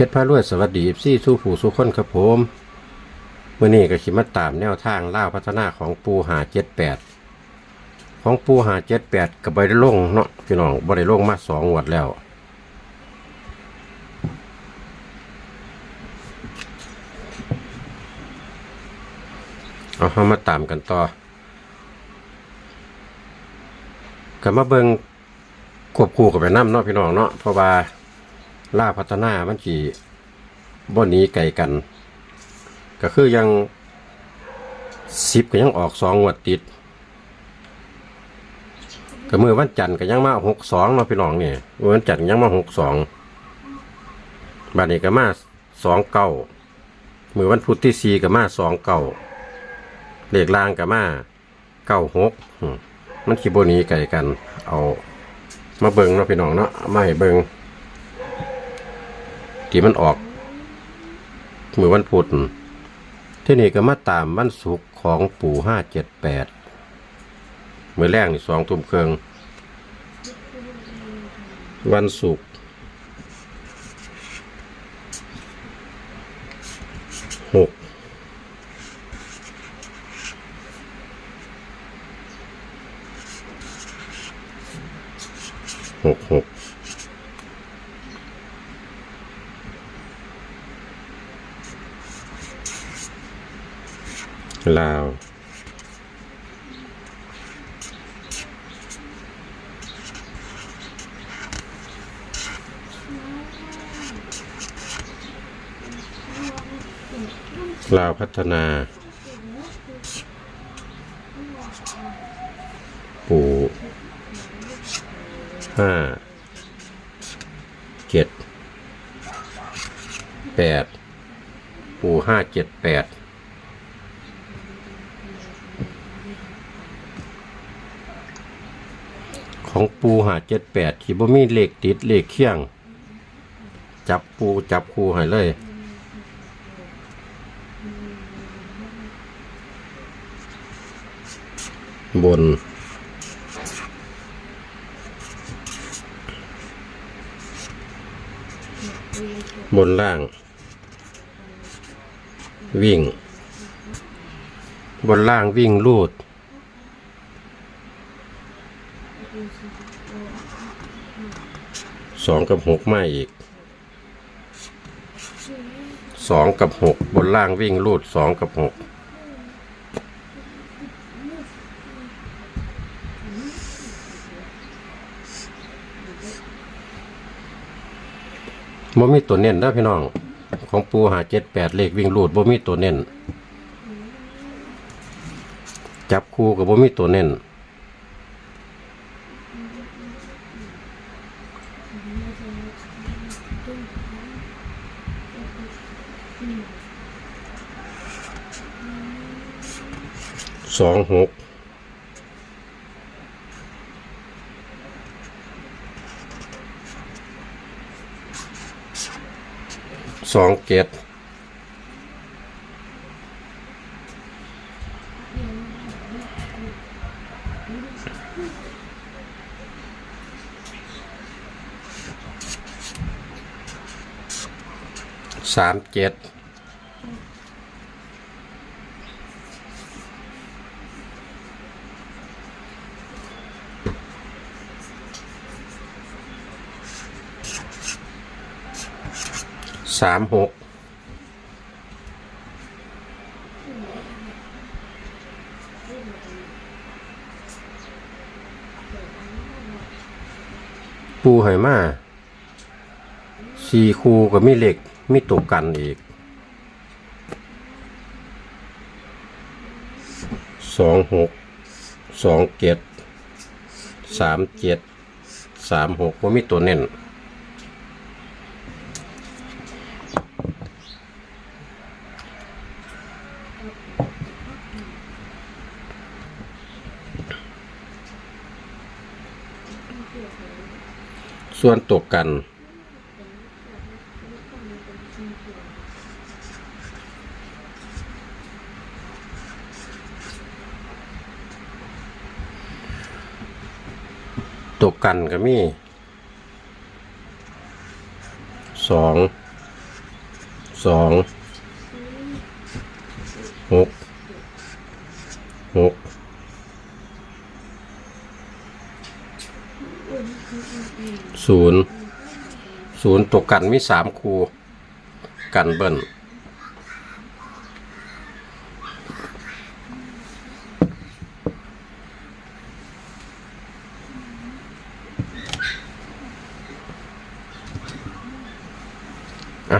ชรพารวยสวัสดีซี่สู้ผู้สู้คนครับผมเมื่อนี้ก็ขิมาตามแนวทางล่าพัฒนาของปูหาเจ็ดแปดของปูหาเจ็ดแปดกับใบได้ลงเนาะพี่น้องใบได้ลงมาสองงวดแล้ว เอาเข้ามาตามกันต่อก็มาเบิงควบคู่กับไปน้ำเนาะพี่น้องเนาะเพราะว่า ล่าพัฒนามันจีบ่หนี้ไกลกัน ก็คือยังสิบก็ยังออกสองงวดติด ก็มือวันจันทร์ก็ยังมาหกสองเนาะพี่น้องเนี่ยมือวันจันทร์ก็ยังมาหกสองบัดนี้ก็มาสองเก้ามือวันพุธที่สี่ก็มาสองเก้าเลขล่างกับมาเก้าหกมันขีโบนี้ไก่กัน เอา มาเบิงเนาะพี่น้องเนาะมาให้เบิง ที่มันออกมือวันพุธที่นี่ก็มาตามวันศุกร์ของปู่ห้าเจ็ดแปดมือแรกนี่สองทุ่มเครื่อง วันศุกร์หก หกหก ลาว ลาวพัฒนา ปูห้าเจ็ดแปดปูห้าเจ็ดแปด ของปูหาเจ็ดแปดที่บ่มีเลขติดเลขเคียง จับปูจับคูให้เลย บนบนล่าง วิ่ง บนล่างวิ่งลูด สองกับหกไม่อีกสองกับหกบนล่างวิ่งลูดสองกับหกบ่มีตัวเน้นนะพี่น้อง ของปูหาเจ็ดแปดเลขวิ่งรูดบ่มีตัวเน้น จับคู่กับบ่มีตัวเน้น สองหกสองเจ็ด สามเจ็ดสามหกปูไหมาสี่คูก็มีเหล็ก มีตกกันอีกสองหกสองเจ็ดสามเจ็ดสามหกว่ามีตัวเน้นส่วนตกกัน ตกกันก็มีสองสองหกหกศูนย์ศูนย์ตกกันมีสามคูกันเบิ้ล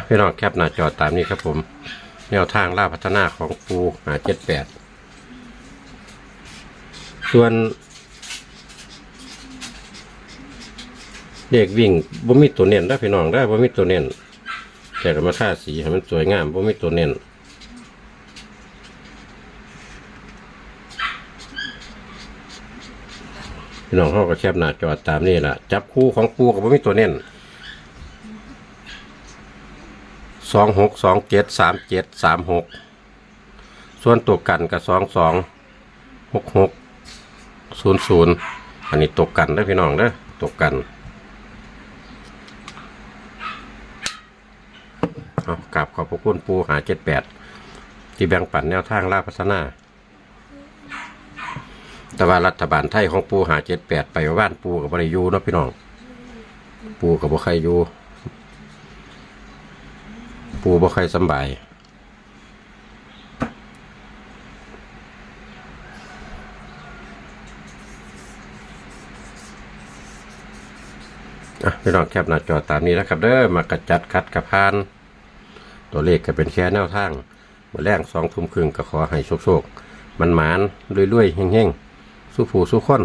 พี่น้องแคปหน้าจอตามนี้ครับผม แนวทางล่าพัฒนาของปูหาเจ็ดแปดส่วนเด็กวิ่งบ่มีตัวเน้นได้พี่น้องได้บ่มีตัวเน้นแต่ก็มาท่าสีให้มันสวยงามบ่มีตัวเน้นพี่น้องเขาก็แคบหน้าจอตามนี่ล่ะจับคู่ของปูกับบ่มีตัวเน้น สองหกสองเจ็ดสามเจ็ดสามหกส่วนตัวกันกับสองสองหกหกศูนย์ศูนย์อันนี้ตกกันได้พี่น้องเด้อตกกันเอากราบขอบพระคุณปูหาเจ็ดแปดที่แบ่งปันแนวทางลาพัฒนา แต่ว่ารัฐบาลไทยของปูหาเจ็ดแปดไปบ้านปูกับบริยูเนาะพี่น้อง ปูกับบ่ใครอยู่ ปูบ่ใครสบาย อะพี่น้องแคปหน้าจอตามนี้นะครับ เด้อมากระจัดคัดกระพาน ตัวเลขก็เป็นแค่แนวทางเมื่อแรงสองทุ่มครึ่งก็ขอให้โชคๆมันหมานรวยๆเฮงๆสู้ผู้สู้คน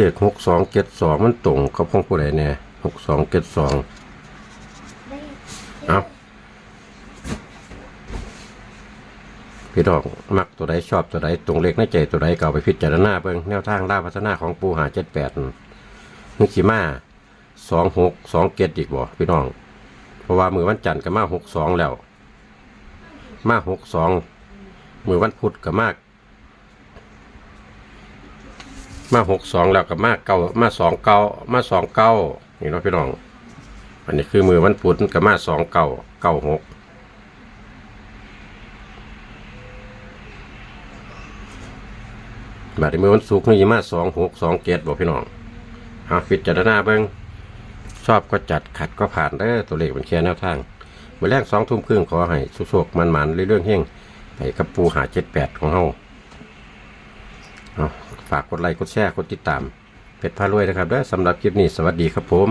เลขหกสองเจ็ดสองมันตรงกับของผู้ใดแน่หกสองเจ็ดสองเอาพี่น้องมักตัวใดชอบตัวใดตรงเลขในใจตัวใดเก่าไปพิจารณาเบิ่งแนวทางล่าพัฒนาของปูหาเจ็ดแปดนึกขีมาสองหกสองเจ็ดอีกบ่พี่น้อง เพราะว่ามือวันจันทร์ก็มาหกสองแล้ว มาหกสองมือวันพุธก็มาก มาหกสองแล้วก็มาเก้ามาสองเก้ามาสองเก้านี่เนาะพี่น้อง อันนี้คือมือวันพุธก็มาสองเก้าเก้าหกบาดนี้มือวันศุกร์นี่มาสองหกสองเจ็ดบอกพี่น้องเอาพิจารณาเบิ้งชอบก็จัดขัดก็ผ่านเด้อตัวเลขเป็นแค่แนวทางเมื่อแรกสองทุ่มครึ่งขอให้สุกๆมันๆเรื่องเฮงให้กับปูหาเจ็ดแปดของเฮา ฝากกดไลค์กดแชร์กดติดตามเป็ดพารวยนะครับเด้อสำหรับคลิปนี้สวัสดีครับผม